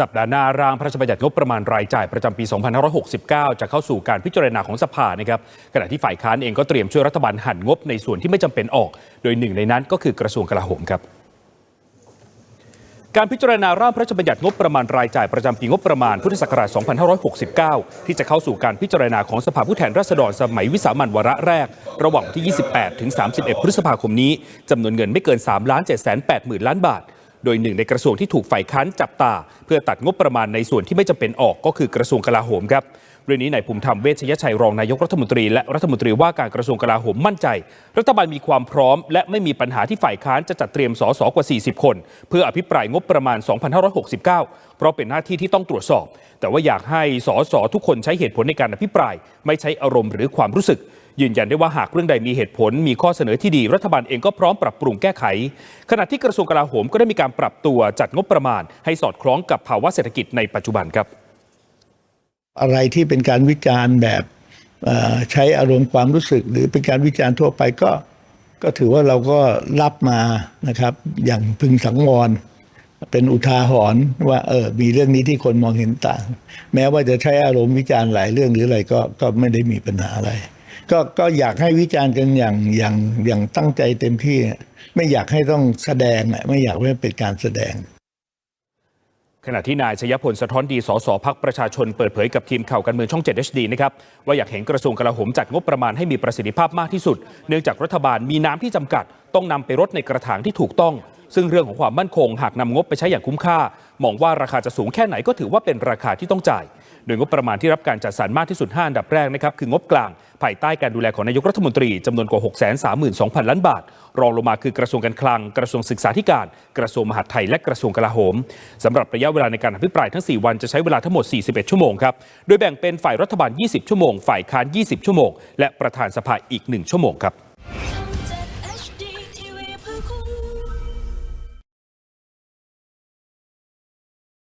สัปดาห์หน้าร่างพระราชบัญญัติงบประมาณรายจ่ายประจำปี 2569 จะเข้าสู่การพิจารณาของสภานะครับขณะที่ฝ่ายค้านเองก็เตรียมช่วยรัฐบาลหั่นงบในส่วนที่ไม่จำเป็นออก โดยหนึ่งในนั้นก็คือกระทรวงกลาโหมครับการพิจารณาร่างพระราชบัญญัติงบประมาณรายจ่ายประจำปีงบประมาณพุทธศักราช 2569 ที่จะเข้าสู่การพิจารณาของสภาผู้แทนราษฎรสมัยวิสามันวาระแรก ระหว่างที่ 28 ถึง 31 พฤษภาคมนี้จำนวนเงินไม่เกิน 3 ล้าน7 8 0 0 0 ล้านบาท โดยหนึ่งในกระทรวงที่ถูกฝ่ายค้านจับตา เพื่อตัดงบประมาณในส่วนที่ไม่จำเป็นออกก็คือกระทรวงกลาโหมครับเรื่องนี้นายภูมิธรรมเวชยชัยรองนายกรัฐมนตรีและรัฐมนตรีว่าการกระทรวงกลาโหมมั่นใจ รัฐบาลมีความพร้อม และไม่มีปัญหาที่ฝ่ายค้านจะจัดเตรียมสสกว่า 40 คน เพื่ออภิปรายงบประมาณ 2569 เพราะเป็นหน้าที่ที่ต้องตรวจสอบ แต่ว่าอยากให้สสทุกคนใช้เหตุผลในการอภิปราย ไม่ใช้อารมณ์หรือความรู้สึก ยืนยันได้ว่าหากเรื่องใดมีเหตุผล มีข้อเสนอที่ดีรัฐบาลเองก็พร้อมปรับปรุงแก้ไข ขณะที่กระทรวงกลาโหมก็ได้มีการปรับตัวจัดงบประมาณ ให้สอดคล้องกับภาวะเศรษฐกิจในปัจจุบันครับ อะไรที่เป็นการวิจารณ์แบบใช้อารมณ์ความรู้สึก หรือเป็นการวิจารณ์ทั่วไปก็ก็ถือว่าเราก็รับมานะครับ อย่างพึงสังวรเป็นอุทาหรณ์ว่าเออมีเรื่องนี้ที่คนมองเห็นต่าง แม้ว่าจะใช้อารมณ์วิจารณ์หลายเรื่องหรืออะไรก็ก็ไม่ได้มีปัญหาอะไร ก็ก็อยากให้วิจารณ์กันอย่างอย่างอย่างตั้งใจเต็มที่ ไม่อยากให้ต้องแสดงไม่อยากให้เป็นการแสดง ขณะที่นายชยพลสะท้อนดีสสพักประชาชนเปิดเผยกับทีมข่าวการเมืองช่อง 7 HD นะครับว่าอยากเห็นกระทรวงกลาโหมจัดงบประมาณให้มีประสิทธิภาพมากที่สุด เนื่องจากรัฐบาลมีน้ำที่จำกัด ต้องนำไปรดในกระถางที่ถูกต้อง ซึ่งเรื่องของความมั่นคงหากนำงบไปใช้อย่างคุ้มค่า มองว่าราคาจะสูงแค่ไหนก็ถือว่าเป็นราคาที่ต้องจ่าย โดยงบประมาณที่รับการจัดสรรมากที่สุด5อันดับแรกนะครับคืองบกลาง ภายใต้การดูแลของนายกรัฐมนตรีจำนวนกว่า 632,000 ล้านบาท รองลงมาคือกระทรวงการคลัง กระทรวงศึกษาธิการ กระทรวงมหาดไทยและกระทรวงกลาโหมสำหรับระยะเวลาในการอภิปรายทั้ง 4 วันจะใช้เวลาทั้งหมด 41 ชั่วโมงครับโดยแบ่งเป็นฝ่ายรัฐบาล 20 ชั่วโมง ฝ่ายค้าน 20 ชั่วโมง และประธานสภาอีก 1 ชั่วโมงครับ